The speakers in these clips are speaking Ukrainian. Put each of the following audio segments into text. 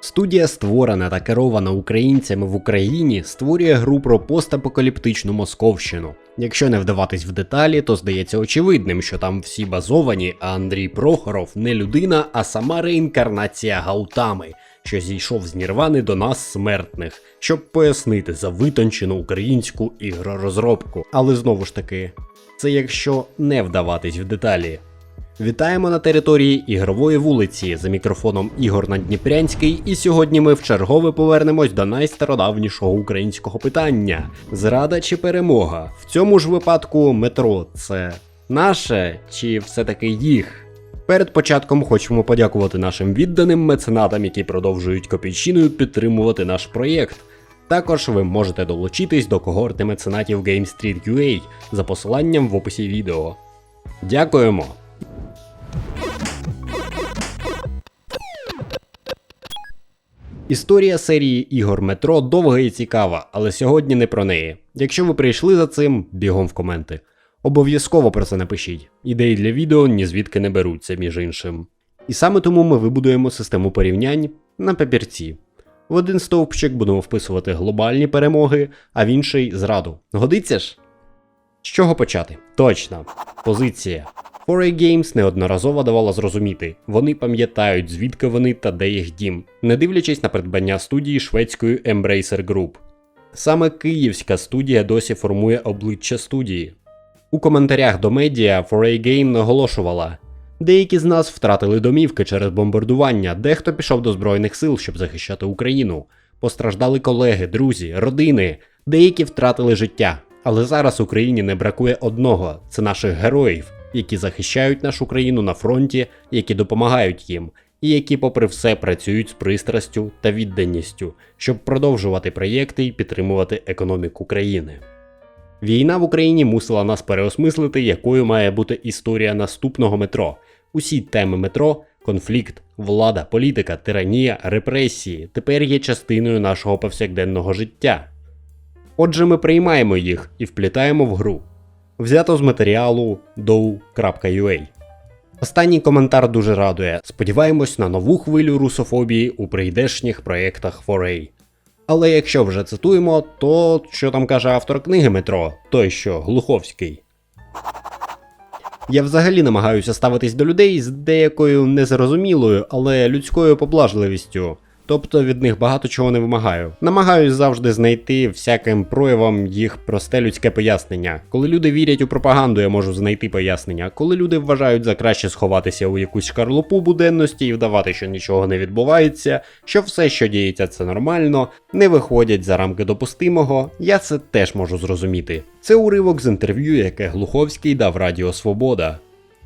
Студія, створена та керована українцями в Україні, створює гру про постапокаліптичну Московщину. Якщо не вдаватись в деталі, то здається очевидним, що там всі базовані, а Андрій Прохоров не людина, а сама реінкарнація Гаутами, що зійшов з Нірвани до нас смертних, щоб пояснити за витончену українську ігророзробку. Але знову ж таки, це якщо не вдаватись в деталі. Вітаємо на території ігрової вулиці за мікрофоном Ігор Надніпрянський, і сьогодні ми вчергове повернемось до найстародавнішого українського питання: зрада чи перемога? В цьому ж випадку метро це наше чи все-таки їх? Перед початком хочемо подякувати нашим відданим меценатам, які продовжують копійчиною підтримувати наш проєкт. Також ви можете долучитись до когорти меценатів GameStreet.ua за посиланням в описі відео. Дякуємо! Історія серії ігор Метро довга і цікава, але сьогодні не про неї. Якщо ви прийшли за цим, бігом в коменти. Обов'язково про це напишіть. Ідеї для відео ні звідки не беруться, між іншим. І саме тому ми вибудуємо систему порівнянь на папірці. В один стовпчик будемо вписувати глобальні перемоги, а в інший зраду. Годиться ж? З чого почати? Точно, позиція. 4A Games неодноразово давала зрозуміти, вони пам'ятають, звідки вони та де їх дім, не дивлячись на придбання студії шведської Embracer Group. Саме київська студія досі формує обличчя студії. У коментарях до медіа 4A Game наголошувала: деякі з нас втратили домівки через бомбардування, дехто пішов до Збройних сил, щоб захищати Україну. Постраждали колеги, друзі, родини, деякі втратили життя. Але зараз Україні не бракує одного це наших героїв, які захищають нашу країну на фронті, які допомагають їм, і які, попри все, працюють з пристрастю та відданістю, щоб продовжувати проєкти і підтримувати економіку країни. Війна в Україні мусила нас переосмислити, якою має бути історія наступного метро. Усі теми метро, конфлікт, влада, політика, тиранія, репресії тепер є частиною нашого повсякденного життя. Отже, ми приймаємо їх і вплітаємо в гру. Взято з матеріалу dow.ua. Останній коментар дуже радує. Сподіваємось на нову хвилю русофобії у прийдешніх проєктах 4A. Але якщо вже цитуємо, то що там каже автор книги Метро, той що Глуховський. Я взагалі намагаюся ставитись до людей з деякою незрозумілою, але людською поблажливістю. Тобто від них багато чого не вимагаю. Намагаюсь завжди знайти всяким проявам їх просте людське пояснення. Коли люди вірять у пропаганду, я можу знайти пояснення. Коли люди вважають за краще сховатися у якусь шкарлупу буденності і вдавати, що нічого не відбувається, що все, що діється, це нормально, не виходять за рамки допустимого, я це теж можу зрозуміти. Це уривок з інтерв'ю, яке Глуховський дав Радіо Свобода.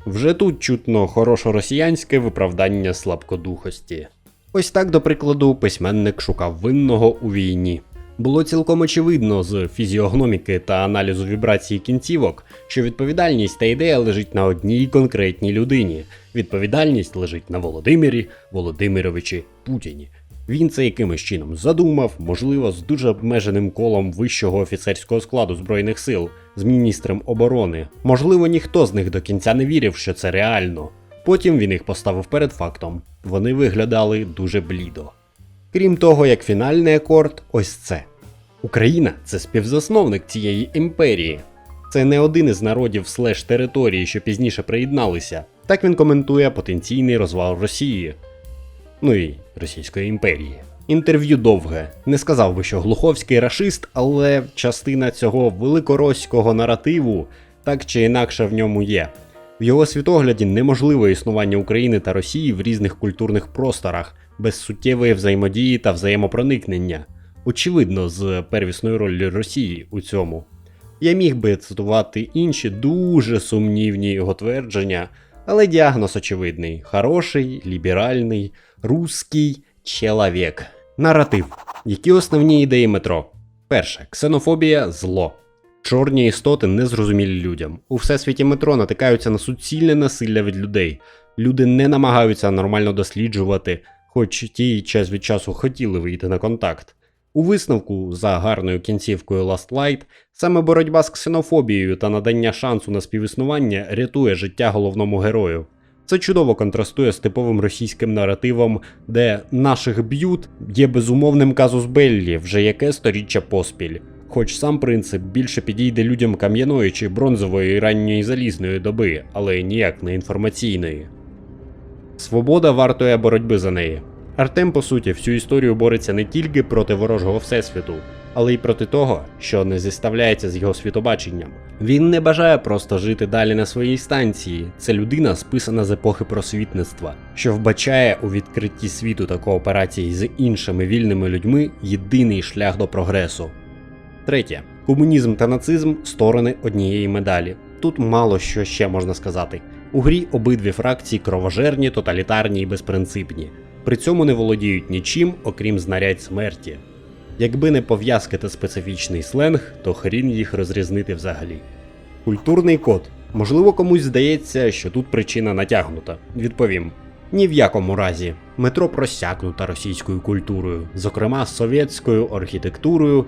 Вже тут чутно хорошо-росіянське виправдання слабкодухості. Ось так, до прикладу, письменник шукав винного у війні. Було цілком очевидно з фізіогноміки та аналізу вібрації кінцівок, що відповідальність та ідея лежить на одній конкретній людині. Відповідальність лежить на Володимирі Володимировичі Путіні. Він це якимось чином задумав, можливо, з дуже обмеженим колом вищого офіцерського складу Збройних сил, з міністром оборони. Можливо, ніхто з них до кінця не вірив, що це реально. Потім він їх поставив перед фактом. Вони виглядали дуже блідо. Крім того, як фінальний акорд, ось це. Україна це співзасновник цієї імперії. Це не один із народів слеш території, що пізніше приєдналися. Так він коментує потенційний розвал Росії. Ну і Російської імперії. Інтерв'ю довге. Не сказав би, що Глуховський рашист, але частина цього великороського наративу так чи інакше в ньому є. В його світогляді неможливе існування України та Росії в різних культурних просторах без суттєвої взаємодії та взаємопроникнення, очевидно, з первісною роллю Росії у цьому. Я міг би цитувати інші дуже сумнівні його твердження, але діагноз очевидний: хороший, ліберальний, русський чоловік. Наратив. Які основні ідеї метро? Перше, ксенофобія зло. Чорні істоти незрозумілі людям. У всесвіті метро натикаються на суцільне насилля від людей. Люди не намагаються нормально досліджувати, хоч ті час від часу хотіли вийти на контакт. У висновку, за гарною кінцівкою Last Light, саме боротьба з ксенофобією та надання шансу на співіснування рятує життя головному герою. Це чудово контрастує з типовим російським наративом, де наших б'ють є безумовним казус беллі вже яке сторіччя поспіль. Хоч сам принцип більше підійде людям кам'яної чи бронзової ранньої залізної доби, але ніяк не інформаційної. Свобода вартує боротьби за неї. Артем, по суті, всю історію бореться не тільки проти ворожого всесвіту, але й проти того, що не зіставляється з його світобаченням. Він не бажає просто жити далі на своїй станції. Це людина, списана з епохи просвітництва, що вбачає у відкритті світу та кооперації з іншими вільними людьми єдиний шлях до прогресу. Третє. Комунізм та нацизм сторони однієї медалі. Тут мало що ще можна сказати. У грі обидві фракції кровожерні, тоталітарні і безпринципні. При цьому не володіють нічим, окрім знарядь смерті. Якби не пов'язки та специфічний сленг, то хрін їх розрізнити взагалі. Культурний код. Можливо, комусь здається, що тут причина натягнута. Відповім. Ні в якому разі. Метро просякнута російською культурою, зокрема совєтською архітектурою,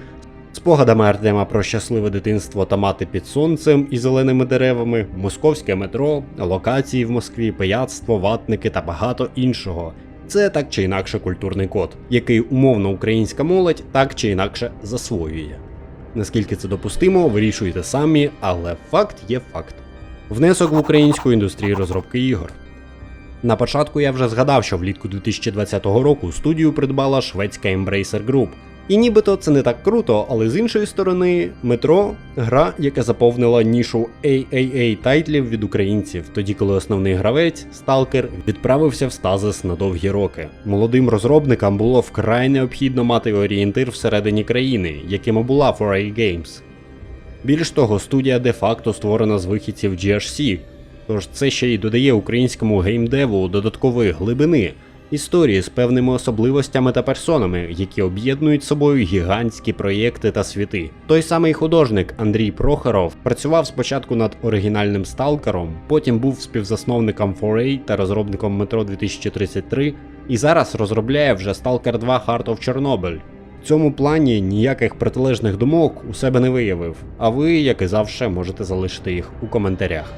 спогадами Артема про щасливе дитинство та мати під сонцем і зеленими деревами, московське метро, локації в Москві, пияцтво, ватники та багато іншого. Це так чи інакше культурний код, який умовно українська молодь так чи інакше засвоює. Наскільки це допустимо, вирішуйте самі, але факт є факт. Внесок в українську індустрію розробки ігор. На початку я вже згадав, що влітку 2020 року студію придбала шведська Embracer Group. І нібито це не так круто, але з іншої сторони, метро гра, яка заповнила нішу AAA тайтлів від українців, тоді коли основний гравець, сталкер, відправився в стазис на довгі роки. Молодим розробникам було вкрай необхідно мати орієнтир всередині країни, яким була 4A Games. Більш того, студія де-факто створена з вихідців GHC, тож це ще й додає українському геймдеву додаткової глибини, історії з певними особливостями та персонами, які об'єднують собою гігантські проєкти та світи. Той самий художник Андрій Прохоров працював спочатку над оригінальним сталкером, потім був співзасновником 4A та розробником Метро 2033, і зараз розробляє вже Stalker 2 Heart of Chernobyl. В цьому плані ніяких протилежних думок у себе не виявив, а ви, як і завжди, можете залишити їх у коментарях.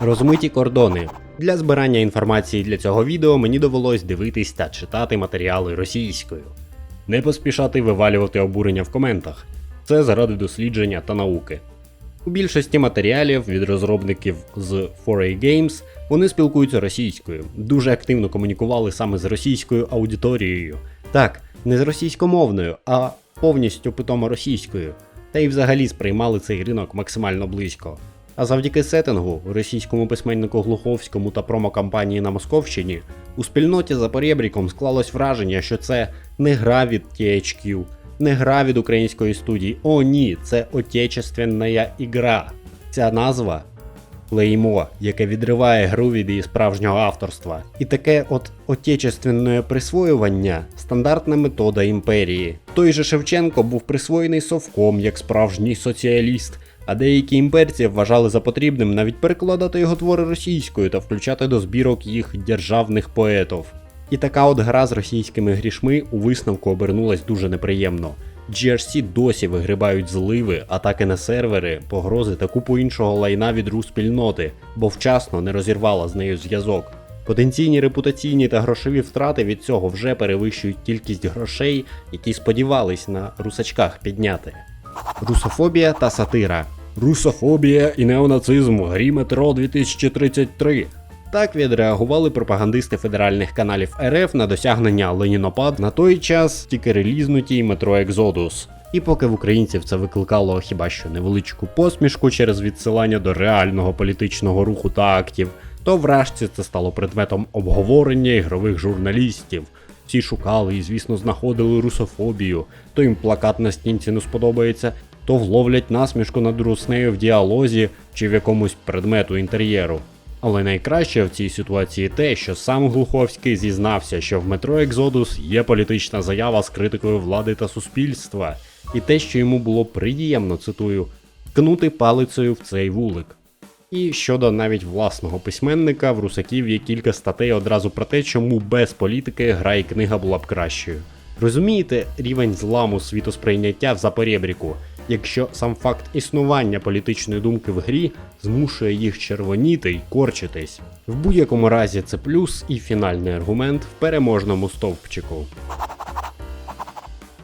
Розмиті кордони. Для збирання інформації для цього відео мені довелось дивитись та читати матеріали російською. Не поспішати вивалювати обурення в коментах. Це заради дослідження та науки. У більшості матеріалів від розробників з 4A Games вони спілкуються російською, дуже активно комунікували саме з російською аудиторією. Так, не з російськомовною, а повністю питомо російською, та й взагалі сприймали цей ринок максимально близько. А завдяки сеттингу, російському письменнику Глуховському та промокампанії на Московщині, у спільноті за порєбріком склалось враження, що це не гра від THQ, не гра від української студії. О, ні, це отечественна ігра. Ця назва клеймо, яке відриває гру від її справжнього авторства. І таке от отечественне присвоювання стандартна метода імперії. Той же Шевченко був присвоєний совком як справжній соціаліст. А деякі імперці вважали за потрібним навіть перекладати його твори російською та включати до збірок їх державних поетів. І така от гра з російськими грішми у висновку обернулась дуже неприємно. GRC досі вигрибають зливи, атаки на сервери, погрози та купу іншого лайна від ру спільноти, бо вчасно не розірвала з нею зв'язок. Потенційні репутаційні та грошові втрати від цього вже перевищують кількість грошей, які сподівались на русачках підняти. Русофобія та сатира. Русофобія і неонацизм грі Метро 2033. Так відреагували пропагандисти федеральних каналів РФ на досягнення Ленінопад на той час тільки релізнутій метро Екзодус. І поки в українців це викликало хіба що невеличку посмішку через відсилання до реального політичного руху та актів, то вражці це стало предметом обговорення ігрових журналістів. Всі шукали і, звісно, знаходили русофобію, то їм плакат на стінці не сподобається, то вловлять насмішку над руснею в діалозі чи в якомусь предмету інтер'єру. Але найкраще в цій ситуації те, що сам Глуховський зізнався, що в метро Екзодус є політична заява з критикою влади та суспільства, і те, що йому було приємно, цитую, ткнути палицею в цей вулик. І щодо навіть власного письменника, в Русаків є кілька статей одразу про те, чому без політики гра і книга була б кращою. Розумієте рівень зламу світосприйняття в Запорєбріку, якщо сам факт існування політичної думки в грі змушує їх червоніти й корчитись. В будь-якому разі це плюс і фінальний аргумент в переможному стовпчику.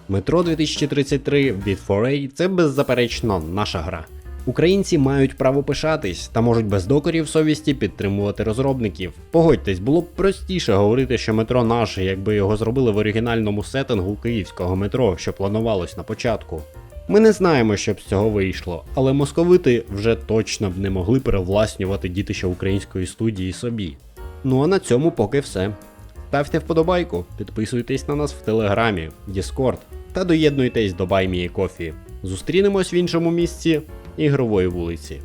Метро 2033 від 4A – це беззаперечно наша гра. Українці мають право пишатись та можуть без докорів совісті підтримувати розробників. Погодьтесь, було б простіше говорити, що метро наше, якби його зробили в оригінальному сеттингу київського метро, що планувалось на початку. Ми не знаємо, що б з цього вийшло, але московити вже точно б не могли перевласнювати дітище української студії собі. Ну а на цьому поки все. Ставте вподобайку, підписуйтесь на нас в Телеграмі, Діскорд та доєднуйтесь до BuyMeACoffee. Зустрінемось в іншому місці ігрової вулиці.